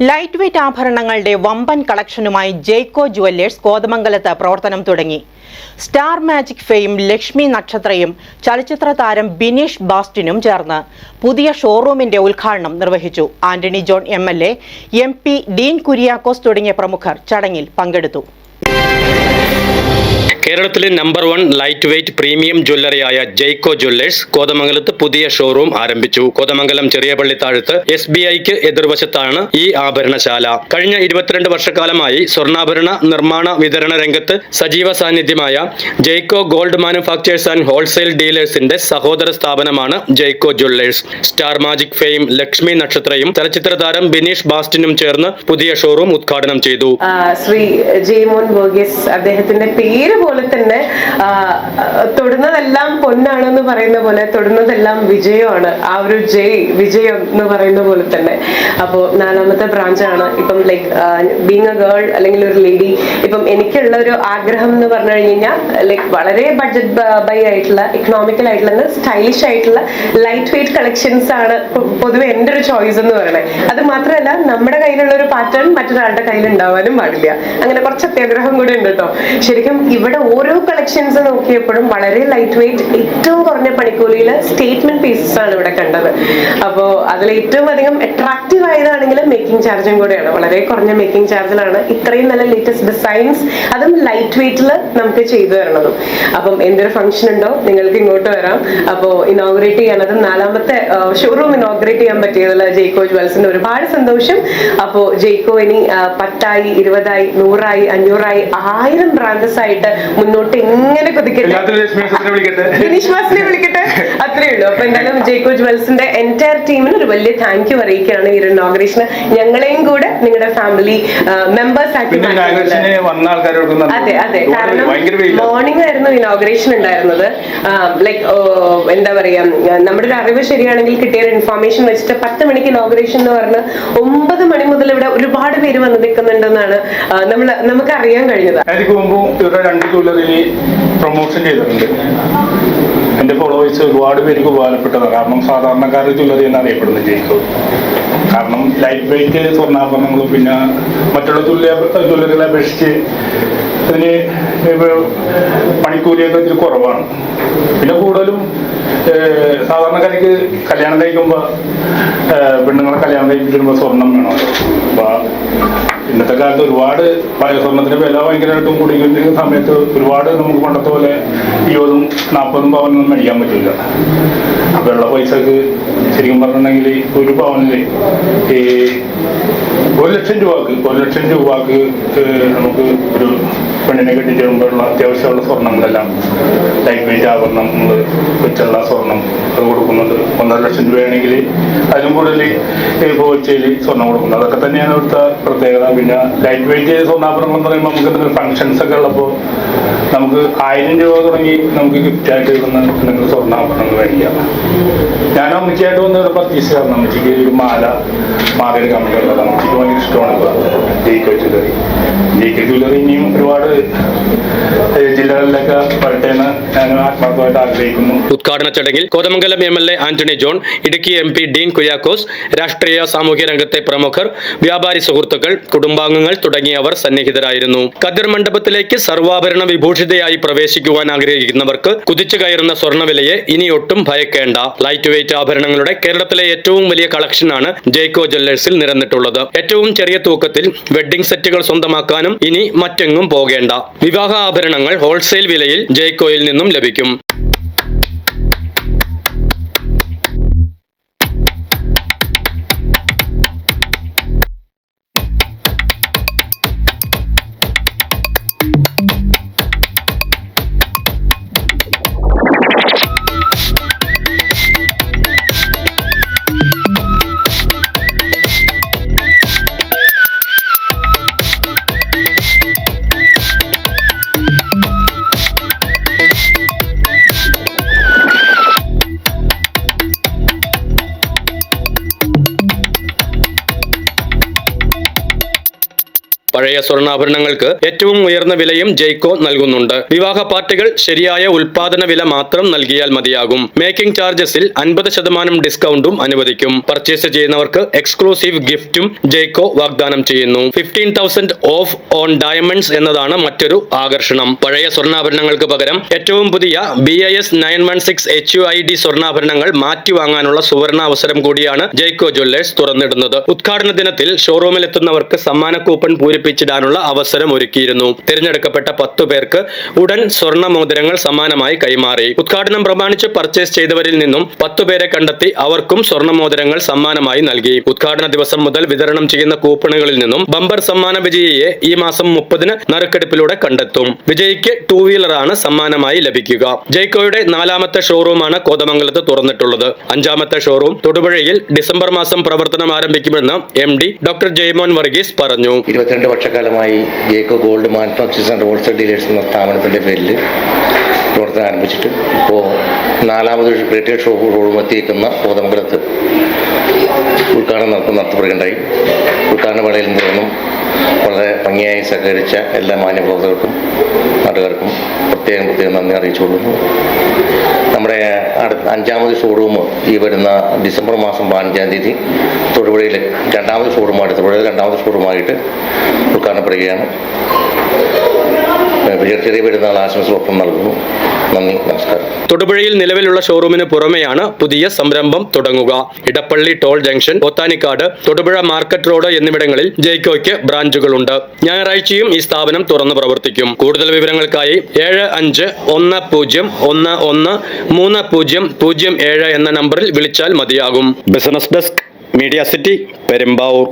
Light weight ആഭരണങ്ങളുടെ വമ്പൻ കളക്ഷനുമായി ജെയ്ക്കോ jewellers കോതമംഗലത്ത് പ്രവർത്തനം തുടങ്ങി. സ്റ്റാർ മാജിക് ഫെയിം ലക്ഷ്മി നക്ഷത്രയും ചലച്ചിത്ര താരം ബിനീഷ് ബാസ്റ്റിനും ചേർന്ന് പുതിയ ഷോറൂമിന്റെ ഉദ്ഘാടനം നിർവഹിച്ചു. Antony John M L A M P Dean Kuriakose തുടങ്ങിയ പ്രമുഖർ ചടങ്ങിൽ പങ്കെടുത്തു. കേരളത്തിലെ number one light weight premium ജ്വല്ലറിയായ Jaico jewellers കോതമംഗലത്ത് പുതിയ ഷോറൂം ആരംഭിച്ചു. കോതമംഗലം ചെറിയ പള്ളിത്താഴത്ത് എസ് ബി ഐക്ക് എതിർവശത്താണ് ഈ ആഭരണശാല. കഴിഞ്ഞ ഇരുപത്തിരണ്ട് വർഷക്കാലമായി സ്വർണാഭരണ നിർമ്മാണ വിതരണ രംഗത്ത് സജീവ സാന്നിധ്യമായ Jaico gold manufacturers and wholesale ഡീലേഴ്സിന്റെ സഹോദര സ്ഥാപനമാണ് Jaico jewellers star magic fame Lakshmi നക്ഷത്രയും ചലച്ചിത്ര താരം ബിനീഷ് ബാസ്റ്റിനും ചേർന്ന് പുതിയ ഷോറൂം ഉദ്ഘാടനം ചെയ്തു. ശ്രീ ജെയ്മോൻ ബോഗേസ് അദ്ദേഹത്തിന്റെ പേര് പോലെ തന്നെ ആ, തൊടുന്നതെല്ലാം പൊന്നാണെന്ന് പറയുന്ന പോലെ തൊടുന്നതെല്ലാം വിജയമാണ്. ആ ഒരു ജയ് വിജയം എന്ന് പറയുന്ന പോലെ തന്നെ. അപ്പോ നാലാമത്തെ ബ്രാഞ്ചാണ്. ഇപ്പം ലൈക് ബീങ് എ ഗേൾ അല്ലെങ്കിൽ ഒരു ലേഡി ഇപ്പം എനിക്കുള്ള ഒരു ആഗ്രഹം എന്ന് പറഞ്ഞു കഴിഞ്ഞ് കഴിഞ്ഞാൽ ലൈക് വളരെ ബഡ്ജറ്റ് ബൈ ആയിട്ടുള്ള ഇക്കണോമിക്കൽ ആയിട്ടുള്ള സ്റ്റൈലിഷ് ആയിട്ടുള്ള ലൈറ്റ് വെയിറ്റ് കളക്ഷൻസ് ആണ് പൊതുവെ എന്റെ ഒരു ചോയ്സ് എന്ന് പറയുന്നത് അത് മാത്രമല്ല നമ്മുടെ കയ്യിലുള്ള ഒരു പാറ്റേൺ മറ്റൊരാളുടെ കയ്യിൽ ഉണ്ടാവാനും പാടില്ല. അങ്ങനെ കുറച്ച് അത്യാഗ്രഹം കൂടി ഉണ്ട് കേട്ടോ ശരിക്കും ഇവിടെ ഓരോ കളക്ഷൻസ് നോക്കിയപ്പോഴും വളരെ ലൈറ്റ് വെയിറ്റ് ഏറ്റവും കുറഞ്ഞ പണിക്കൂലിയിൽ സ്റ്റേറ്റ്മെന്റ് പീസസ് ആണ് ഇവിടെ കണ്ടത്. അപ്പോൾ അതിൽ ഏറ്റവും അധികം അട്രാക്റ്റീവ് ആയതാണെങ്കിൽ മേക്കിംഗ് ചാർജും കൂടെയാണ്. വളരെ കുറഞ്ഞ മേക്കിംഗ് ചാർജിലാണ് ഇത്രയും നല്ല ലേറ്റസ്റ്റ് ഡിസൈൻസ് അതും ലൈറ്റ് വെയിറ്റിൽ നമുക്ക് ചെയ്തു തരണതും. അപ്പം എന്തൊരു ഫംഗ്ഷൻ ഉണ്ടോ? നിങ്ങൾക്ക് ഇങ്ങോട്ട് വരാം. അപ്പോൾ ഇനോഗ്രേറ്റ് ചെയ്യാൻ അതും നാലാമത്തെ ഷോറൂം ഇനോഗ്രേറ്റ് ചെയ്യാൻ പറ്റിയതിൽ ജെയ്ക്കോ ജുവൽസിന് ഒരുപാട് സന്തോഷം. അപ്പോൾ ജെയ്ക്കോ ഇനി പത്തായി ഇരുപതായി നൂറായി അഞ്ഞൂറായി ആയിരം ബ്രാഞ്ചസ് ആയിട്ട് മുന്നോട്ട് എങ്ങനെ കുതിക്കട്ടെ വിളിക്കട്ടെ? ഫിനിഷ് മാസിനെ വിളിക്കട്ടെ? അത്രേ ഉള്ളൂ. അപ്പൊ എന്തായാലും ജെയ്ക്കോ ജുവൽസിന്റെ എന്റയർ ടീമിന് ഒരു വലിയ താങ്ക് യു അറിയിക്കുകയാണ് ഈ ഇനോഗ്രേഷന് ഞങ്ങളെയും കൂടെ നിങ്ങളുടെ ഫാമിലി മെമ്പേഴ്സ് ആക്കി അതെ അതെ. കാരണം മോർണിംഗ് ആയിരുന്നു ഇനോഗ്രേഷൻ ഉണ്ടായിരുന്നത്. ലൈക്ക് എന്താ പറയാ നമ്മുടെ ഒരു അറിവ് ശരിയാണെങ്കിൽ കിട്ടിയ ഒരു ഇൻഫോർമേഷൻ വെച്ചിട്ട് പത്ത് മണിക്ക് ഇനോഗ്രേഷൻ എന്ന് പറഞ്ഞ് ഒമ്പത് മണി മുതൽ ഇവിടെ ഒരുപാട് പേര് വന്ന് നിൽക്കുന്നുണ്ടെന്നാണ് നമ്മൾ നമുക്ക് അറിയാൻ കഴിഞ്ഞത്. പ്രൊമോഷൻ ചെയ്തിട്ടുണ്ട്. എന്റെ ഫോളോവേഴ്സ് ഒരുപാട് പേർക്ക് ഉപകാരപ്പെട്ടതാണ്. കാരണം സാധാരണക്കാരുടെ ജ്വല്ലറി എന്ന് അറിയപ്പെടുന്നത് ജയിക്കും കാരണം ലൈറ്റ് വെയിറ്റ് സ്വർണാഭരണങ്ങളും പിന്നെ മറ്റുള്ള ജ്വല്ല ജ്വല്ലറികളെ അപേക്ഷിച്ച് ഇപ്പൊ പണിക്കൂലിയൊക്കെ ഇതിൽ കുറവാണ്. പിന്നെ കൂടുതലും സാധാരണക്കാർക്ക് കല്യാണം കഴിക്കുമ്പോൾ പെണ്ണുങ്ങളെ കല്യാണം കഴിപ്പിക്കുമ്പോൾ സ്വർണം വേണമല്ലോ. അപ്പൊ ഇന്നത്തെ കാലത്ത് ഒരുപാട് പഴയ സ്വർണത്തിന്റെ വില ഭയങ്കരമായിട്ടും കൂടിക്കൊണ്ടിരിക്കുന്ന സമയത്ത് ഒരുപാട് നമുക്ക് പണ്ടത്തെ പോലെ ഇരുപതും നാൽപ്പതും പവനൊന്നും മേടിക്കാൻ പറ്റില്ല അപ്പൊ ഉള്ള പൈസക്ക് ശരിക്കും പറഞ്ഞിട്ടുണ്ടെങ്കിൽ ഒരു പവനിൽ ഒരു ലക്ഷം രൂപക്ക് ഒരു ലക്ഷം രൂപക്ക് നമുക്ക് ഒരു പെണ്ണിനെ കെട്ടിച്ചേരുമ്പോഴുള്ള അത്യാവശ്യമുള്ള സ്വർണങ്ങളെല്ലാം ലൈറ്റ് വെയിറ്റ് നമ്മൾ വെച്ചുള്ള സ്വർണം അത് കൊടുക്കുന്നത് ഒന്നര ലക്ഷം രൂപയാണെങ്കിൽ അതിലും കൂടുതൽ പോച്ചയിൽ സ്വർണം കൊടുക്കുന്നത്. അതൊക്കെ തന്നെയാണ് ഇവിടുത്തെ പ്രത്യേകത. പിന്നെ ലൈറ്റ് വെയിറ്റ് സ്വർണാഭരണം എന്ന് പറയുമ്പോൾ നമുക്ക് എന്തെങ്കിലും ഫംഗ്ഷൻസ് ഒക്കെ ഉള്ളപ്പോൾ നമുക്ക് ആയിരം രൂപ തുടങ്ങി നമുക്ക് ഗിഫ്റ്റ് ആയിട്ട് കിട്ടുന്ന എന്തെങ്കിലും സ്വർണാഭരണങ്ങൾ മേടിക്കാം. ഞാൻ അമ്മച്ചിയായിട്ട് വന്ന് ഇവിടെ പർച്ചേസ് ചെയ്യാറുണ്ട്. അമ്മച്ചിക്ക് ഒരു മാല മാല എടുക്കാൻ ഉള്ളതാണ്. അമ്മച്ചിക്ക് ഭയങ്കര ഇഷ്ടമാണ് ജയിക്കോ ജ്വല്ലറി ഇനിയും ഒരുപാട് ആഗ്രഹിക്കുന്നു. ഉദ്ഘാടന ചടങ്ങിൽ Kothamangalam M L A Antony John Idukki M P Dean Kuriakose രാഷ്ട്രീയ സാമൂഹ്യ രംഗത്തെ പ്രമുഖർ വ്യാപാരി സുഹൃത്തുക്കൾ കുടുംബാംഗങ്ങൾ തുടങ്ങിയവർ സന്നിഹിതരായിരുന്നു. കതിർ മണ്ഡപത്തിലേക്ക് സർവാഭരണ വിഭൂഷിതയായി പ്രവേശിക്കുവാൻ ആഗ്രഹിക്കുന്നവർക്ക് കുതിച്ചു കയറുന്ന സ്വർണവിലയെ ഇനി ഒട്ടും ഭയക്കേണ്ട. ലൈറ്റ് വെയിറ്റ് ആഭരണങ്ങളുടെ കേരളത്തിലെ ഏറ്റവും വലിയ കളക്ഷനാണ് ജയ്കോ ജ്വല്ലേഴ്സിൽ നിരന്നിട്ടുള്ളത്. ഏറ്റവും ചെറിയ തൂക്കത്തിൽ വെഡ്ഡിംഗ് സെറ്റുകൾ സ്വന്തമാക്കാനും ഇനി മറ്റെങ്ങും പോകേണ്ട. വിവാഹ ആഭരണങ്ങൾ ഹോൾസെയിൽ വിലയിൽ ജയ്ക്കോയിൽ നിന്നും ലഭിക്കും. പഴയ സ്വർണാഭരണങ്ങൾക്ക് ഏറ്റവും ഉയർന്ന വിലയും ജയ്കോ നൽകുന്നുണ്ട്. വിവാഹ പാർട്ടികൾ ശരിയായ ഉൽപാദന വില മാത്രം നൽകിയാൽ മതിയാകും. മേക്കിംഗ് ചാർജസിൽ അൻപത് ശതമാനം ഡിസ്കൗണ്ടും അനുവദിക്കും. പർച്ചേസ് ചെയ്യുന്നവർക്ക് എക്സ്ക്ലൂസീവ് ഗിഫ്റ്റും ജയ്കോ വാഗ്ദാനം ചെയ്യുന്നു. Fifteen thousand off on diamonds എന്നതാണ് മറ്റൊരു ആകർഷണം. പഴയ സ്വർണാഭരണങ്ങൾക്ക് പകരം ഏറ്റവും പുതിയ B I S nine one six H U I D സ്വർണാഭരണങ്ങൾ മാറ്റി വാങ്ങാനുള്ള സുവർണ അവസരം കൂടിയാണ് ജയ്കോ ജ്വല്ലേഴ്സ് തുറന്നിടുന്നത്. ഉദ്ഘാടന ദിനത്തിൽ ഷോറൂമിൽ എത്തുന്നവർക്ക് സമ്മാന കൂപ്പൺ പൂരിപ്പിച്ചിടാനുള്ള അവസരം ഒരുക്കിയിരുന്നു. തിരഞ്ഞെടുക്കപ്പെട്ട പത്തു പേർക്ക് ഉടൻ സ്വർണ മോതിരങ്ങൾ സമ്മാനമായി കൈമാറി. ഉദ്ഘാടനം പ്രമാണിച്ച് പർച്ചേസ് ചെയ്തവരിൽ നിന്നും പത്തു പേരെ കണ്ടെത്തി അവർക്കും സ്വർണ മോതിരങ്ങൾ സമ്മാനമായി നൽകി. ഉദ്ഘാടന ദിവസം മുതൽ വിതരണം ചെയ്യുന്ന കൂപ്പണുകളിൽ നിന്നും ബമ്പർ സമ്മാന വിജയിയെ ഈ മാസം മുപ്പതിന് നറുക്കെടുപ്പിലൂടെ കണ്ടെത്തും. വിജയിക്ക് ടൂ വീലറാണ് സമ്മാനമായി ലഭിക്കുക. ജയ്ക്കോയുടെ നാലാമത്തെ ഷോറൂമാണ് കോതമംഗലത്ത് തുറന്നിട്ടുള്ളത്. അഞ്ചാമത്തെ ഷോറൂം തൊടുപുഴയിൽ ഡിസംബർ മാസം പ്രവർത്തനം ആരംഭിക്കുമെന്ന് M D doctor Jaimon Varghese പറഞ്ഞു. വർഷക്കാലമായി Jaico gold manufacturers and wholesale dealers എന്ന സ്ഥാപനത്തിന്റെ പേരിൽ പ്രവർത്തനം ആരംഭിച്ചിട്ട് ഇപ്പോൾ നാലാമത് റീറ്റെയിൽ ഷോപ്പ് ഷോറൂം എത്തിയിരിക്കുന്ന കോതമംഗലത്ത് ഉദ്ഘാടനം നടത്തും നടത്തപ്പെടുകയുണ്ടായി ഉദ്ഘാടന നിന്നും വളരെ ഭംഗിയായി സഹകരിച്ച എല്ലാ മാന്യപ്രവർത്തകർക്കും നാട്ടുകാർക്കും പ്രത്യേകം പ്രത്യേകം നന്ദി അറിയിച്ചുകൊള്ളുന്നു നമ്മുടെ അടുത്ത അഞ്ചാമത് ഷോറൂം ഈ വരുന്ന ഡിസംബർ മാസം പതിനഞ്ചാം തീയതി തൊടുപുഴയിൽ രണ്ടാമത് ഷോറൂമായിട്ട് തൊടുപുഴയിൽ രണ്ടാമത് ഷോറൂമായിട്ട് ഉദ്ഘാടനപ്പെടുകയാണ് ചെറിയ പെരുന്നാൾ ആശംസകളൊപ്പം നൽകുന്നു. നന്ദി നമസ്കാരം. തൊടുപുഴയിൽ നിലവിലുള്ള ഷോറൂമിന് പുറമെയാണ് പുതിയ സംരംഭം തുടങ്ങുക. Edappally toll junction Pothanicad Thodupuzha market road എന്നിവിടങ്ങളിൽ ജയ്ക്കോയ്ക്ക് ബ്രാഞ്ചുകളുണ്ട്. ഞായറാഴ്ചയും ഈ സ്ഥാപനം തുറന്നു പ്രവർത്തിക്കും. കൂടുതൽ വിവരങ്ങൾക്കായി ഏഴ് അഞ്ച് ഒന്ന് പൂജ്യം ഒന്ന് ഒന്ന് മൂന്ന് പൂജ്യം പൂജ്യം ഏഴ് എന്ന നമ്പറിൽ വിളിച്ചാൽ മതിയാകും. Business desk media city Perumbavoor